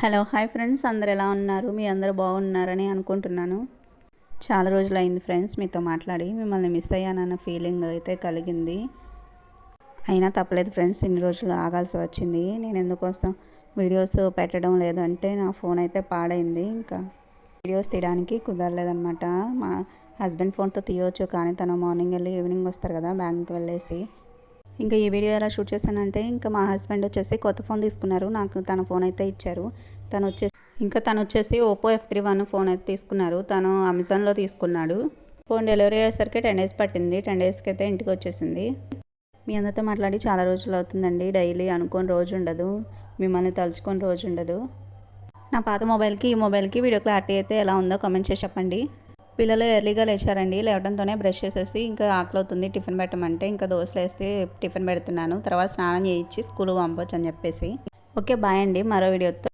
Hello hi friends. అందరు ఎలా ఉన్నారు? మీ అందరూ బాగున్నారని అనుకుంటున్నాను. చాలా రోజులు అయింది ఫ్రెండ్స్ మీతో మాట్లాడి. మిమ్మల్ని మిస్ అయ్యానన్న ఫీలింగ్ అయితే కలిగింది. అయినా తప్పలేదు ఫ్రెండ్స్ ఇన్ని రోజులు ఆగాల్సి వచ్చింది. నేను ఎందుకోసం వీడియోస్ పెట్టడం లేదంటే నా ఫోన్ అయితే పాడైంది. ఇంకా వీడియోస్ తీయడానికి కుదరలేదనమాట మా హస్బెండ్ ఫోన్తో తీయవచ్చు కానీ తను మార్నింగ్ వెళ్ళి ఈవినింగ్ వస్తారు కదా బ్యాంక్కి వెళ్ళేసి. ఇంకా ఈ వీడియో ఎలా షూట్ చేశానంటే ఇంకా మా హస్బెండ్ వచ్చేసి కొత్త ఫోన్ తీసుకున్నారు. నాకు తన ఫోన్ అయితే ఇచ్చారు. తను వచ్చేసి ఇంకా తను వచ్చేసి Oppo F three one phone అయితే తీసుకున్నారు. తను అమెజాన్లో తీసుకున్నాడు. ఫోన్ డెలివరీ అయ్యేసరికి టెన్ డేస్ పట్టింది. టెన్ డేస్కి అయితే ఇంటికి వచ్చేసింది. మీ అందరితో మాట్లాడి చాలా రోజులు అవుతుందండి. డైలీ అనుకోని రోజు ఉండదు. మిమ్మల్ని తలుచుకొని రోజు ఉండదు. నా పాత మొబైల్కి ఈ మొబైల్కి వీడియో క్లారిటీ అయితే ఎలా ఉందో కామెంట్ చేసి చెప్పండి. పిల్లలు ఎర్లీగా లేచారండి. లేవడంతోనే బ్రష్ చేసేసి ఇంకా ఆకలి అవుతుంది టిఫిన్ పెట్టమంటే ఇంకా దోశలు వేసి టిఫిన్ పెడుతున్నాను. తర్వాత స్నానం చేయించి స్కూల్ పంపొచ్చు అని చెప్పేసి. ఓకే బాయ్ అండి. మరో వీడియోతో